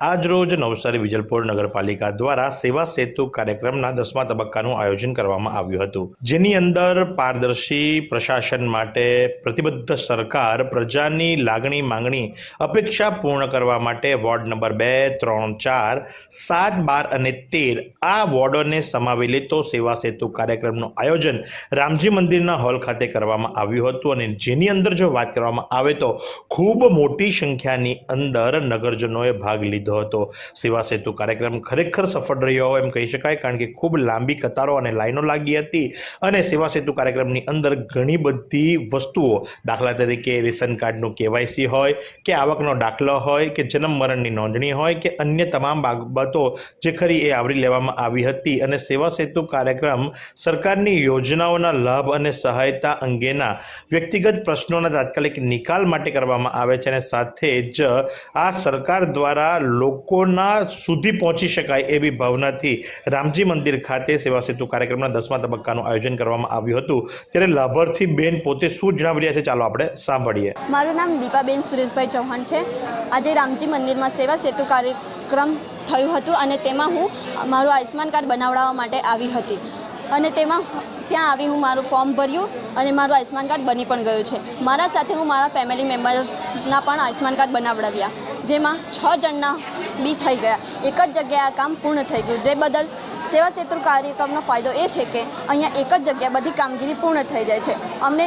આજ રોજ નવસારી વિજલપુર નગરપાલિકા દ્વારા સેવા સેતુ કાર્યક્રમના દસમા તબક્કાનું આયોજન કરવામાં આવ્યું હતું. જેની અંદર પારદર્શી પ્રશાસન માટે પ્રતિબદ્ધ સરકાર, પ્રજાની લાગણી માંગણી અપેક્ષા પૂર્ણ કરવા માટે વોર્ડ નંબર બે, ત્રણ, ચાર, સાત, બાર અને તેર આ વોર્ડોને સમાવી લેતો સેવા સેતુ કાર્યક્રમનું આયોજન રામજી મંદિરના હોલ ખાતે કરવામાં આવ્યું હતું અને જેની અંદર જો વાત કરવામાં આવે તો ખૂબ મોટી સંખ્યાની અંદર નગરજનોએ ભાગ લીધો હતો. સેવા સેતુ કાર્યક્રમ ખરેખર સફળ રહ્યો હોય એમ કહી શકાય, કારણ કે ખૂબ લાંબી કતારો અને લાઈનો લાગી હતી અને સેવા સેતુ કાર્યક્રમની અંદર ઘણી બધી વસ્તુઓ, દાખલા તરીકે રેશન કાર્ડનું કેવાયસી હોય, કે આવકનો દાખલો હોય, કે જન્મ મરણની નોંધણી હોય, કે અન્ય તમામ બાબતો જે ખરી એ આવરી લેવામાં આવી હતી. અને સેવા સેતુ કાર્યક્રમ સરકારની યોજનાઓના લાભ અને સહાયતા અંગેના વ્યક્તિગત પ્રશ્નોના તાત્કાલિક નિકાલ માટે કરવામાં આવે છે અને સાથે જ આ સરકાર દ્વારા લોકોના સુધી પહોંચી શકાય એવી ભાવનાથી રામજી મંદિર ખાતે સેવા સેતુ કાર્યક્રમના દસમા તબક્કાનું આયોજન કરવામાં આવ્યું હતું. ત્યારે લાભાર્થી બેન પોતે શું જણાવી રહ્યા છે? ચાલો આપણે સાંભળીએ. મારું નામ દીપાબેન સુરેશભાઈ ચૌહાણ છે. આજે રામજી મંદિરમાં સેવા સેતુ કાર્યક્રમ થયું હતું અને તેમાં હું મારું આયુષ્યમાન કાર્ડ બનાવડાવવા માટે આવી હતી. અને તેમાં ત્યાં આવી હું મારું ફોર્મ ભર્યું અને મારું આયુષ્માન કાર્ડ બની પણ ગયું છે. મારા સાથે હું મારા ફેમિલી મેમ્બર્સના પણ આયુષ્માન કાર્ડ બનાવડાવ્યા, જેમાં છ જણના બી થઈ ગયા. એક જ જગ્યાએ આ કામ પૂર્ણ થઈ ગયું. જે બદલ સેવા સેતુ કાર્યક્રમનો ફાયદો એ છે કે, અહીંયા એક જ જગ્યાએ બધી કામગીરી પૂર્ણ થઈ જાય છે. અમને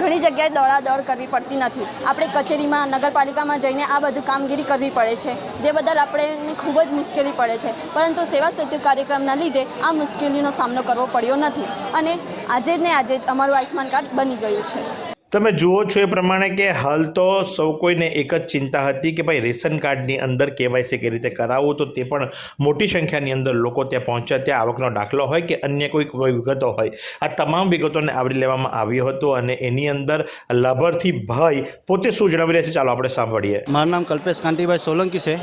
ઘણી જગ્યાએ દોડાદોડ કરવી પડતી નથી. આપણે કચેરીમાં, નગરપાલિકામાં જઈને આ બધું કામગીરી કરવી પડે છે, જે બદલ આપણે ખૂબ જ મુશ્કેલી પડે છે. પરંતુ સેવા સેતુ કાર્યક્રમના લીધે આ મુશ્કેલીનો સામનો કરવો પડ્યો નથી. અને આજે જ ને આજે જ અમારું આયુષ્માન કાર્ડ બની ગયું છે. તમે જુઓ છો એ પ્રમાણે કે હાલ તો સૌ કોઈને એક જ ચિંતા હતી કે ભાઈ રેશન કાર્ડની અંદર કેવાયસી કઈ રીતે કરાવવું, તો તે પણ મોટી સંખ્યાની અંદર લોકો ત્યાં પહોંચ્યા. ત્યાં આવકનો દાખલો હોય કે અન્ય કોઈ કોઈ વિગતો હોય. આ તમામ વિગતોને આવરી લેવામાં આવ્યું હતું અને એની અંદર લાભાર્થી ભાઈ પોતે શું જણાવી રહ્યા છે? ચાલો આપણે સાંભળીએ. મારું નામ કલ્પેશ કાંતિભાઈ સોલંકી છે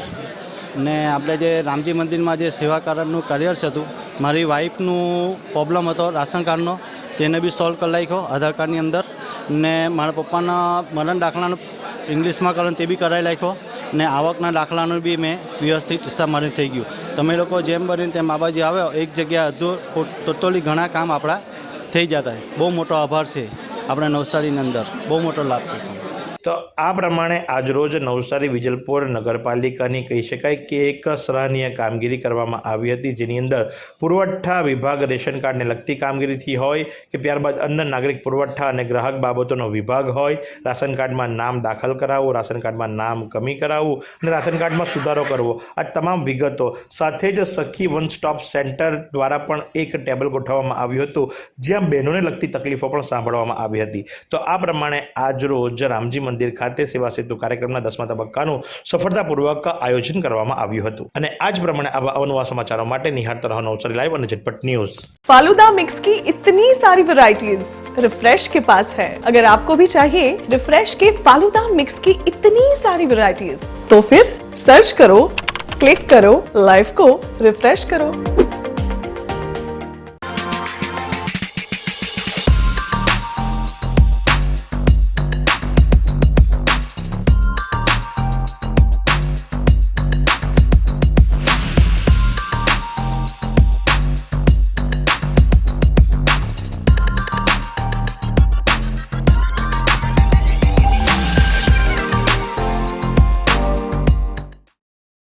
ને આપણે જે રામજી મંદિરમાં જે સેવા કાર્ડનું કરિયર્સ હતું મારી વાઈફનું પ્રોબ્લેમ હતો રાશન કાર્ડનો તેને બી સોલ્વ કરી નાખ્યો આધાર કાર્ડની અંદર. ને મારા પપ્પાના મરણ દાખલાનું ઇંગ્લિશમાં કારણ તે બી કરાવી નાખ્યો. ને આવકના દાખલાનું બી મેં વ્યવસ્થિત મારી થઈ ગયું. તમે લોકો જેમ બનીને તેમ બાબાજી આવ્યો. એક જગ્યાએ અધૂર ટોટલી ઘણા કામ આપણા થઈ જતા બહુ મોટો આભાર છે. આપણા નવસારીની અંદર. બહુ મોટો લાભ છે તો આ પ્રમાણે આજરોજ નવસારી વિજલપુર નગરપાલિકાની કહી શકાય કે એક સરાહનીય કામગીરી કરવામાં આવી હતી. જેની અંદર પુરવઠા વિભાગ રેશન કાર્ડને લગતી કામગીરીથી હોય કે ત્યારબાદ અન્ન નાગરિક પુરવઠા અને ગ્રાહક બાબતોનો વિભાગ હોય, રાશન કાર્ડમાં નામ દાખલ કરાવવું, રાશન કાર્ડમાં નામ કમી કરાવવું અને રાશન કાર્ડમાં સુધારો કરવો. આ તમામ વિગતો સાથે જ સખી વન સ્ટોપ સેન્ટર દ્વારા પણ એક ટેબલ ગોઠવવામાં આવ્યું હતું. જ્યાં બહેનોને લગતી તકલીફો પણ સાંભળવામાં આવી હતી. તો આ પ્રમાણે આજરોજ રામજી મંદિર ખાતે સેવા સેતુ કાર્યક્રમના દસમા તબક્કાનું સફળતાપૂર્વક આયોજન કરવામાં આવ્યું હતું અને આ જ પ્રમાણે આવા અવનવા સમાચારો માટે નિહાળતા રહો નવસારી લાઈવ અને ઝટપટ ન્યૂઝ फालूदा मिक्स की इतनी सारी वैरायटीज रिफ्रेश के पास है अगर आपको भी चाहिए रिफ्रेश के फालूदा मिक्स की इतनी सारी वैरायटीज तो फिर सर्च करो क्लिक करो लाइफ को रिफ्रेश करो